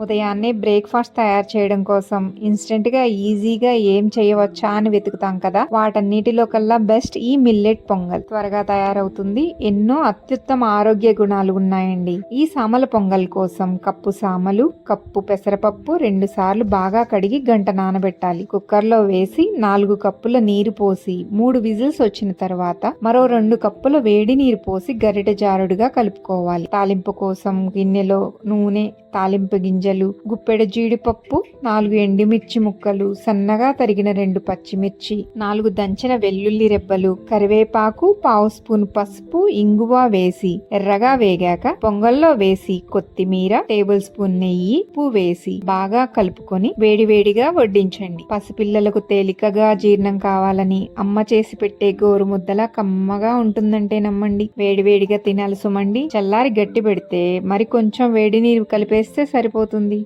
ఉదయాన్నే బ్రేక్ఫాస్ట్ తయారు చేయడం కోసం ఇన్స్టెంట్గా ఈజీగా ఏం చేయవచ్చా అని వెతుకుతాం కదా? వాటన్నిటిలో కల్లా బెస్ట్ ఈ మిల్లెట్ పొంగల్. త్వరగా తయారవుతుంది. ఎన్నో అత్యుత్తమ ఆరోగ్య గుణాలు ఉన్నాయండి. ఈ సామల పొంగల్ కోసం కప్పు సామలు కప్పు పెసరపప్పు రెండు సార్లు బాగా కడిగి గంట నానబెట్టాలి. కుక్కర్లో వేసి నాలుగు కప్పుల నీరు పోసి మూడు విజిల్స్ వచ్చిన తర్వాత మరో రెండు కప్పుల వేడి నీరు పోసి గరిట జారుడుగా కలుపుకోవాలి. తాలింపు కోసం గిన్నెలో నూనె తాలింపు గింజలు గుప్పెడ జీడిపప్పు నాలుగు ఎండుమిర్చి ముక్కలు సన్నగా తరిగిన రెండు పచ్చిమిర్చి నాలుగు దంచిన వెల్లుల్లి రెబ్బలు కరివేపాకు పావు స్పూన్ పసుపు ఇంగువ వేసి ఎర్రగా వేగాక పొంగల్లో వేసి కొత్తిమీర టేబుల్ స్పూన్ నెయ్యి ఉప్పు వేసి బాగా కలుపుకొని వేడివేడిగా వడ్డించండి. పసిపిల్లలకు తేలికగా జీర్ణం కావాలని అమ్మ చేసి పెట్టే గోరు ముద్దలా కమ్మగా ఉంటుందంటే నమ్మండి. వేడివేడిగా తినాలి సుమండి. చల్లారి గట్టి పెడితే మరి కొంచెం వేడి నీరు వేస్తే సరిపోతుంది.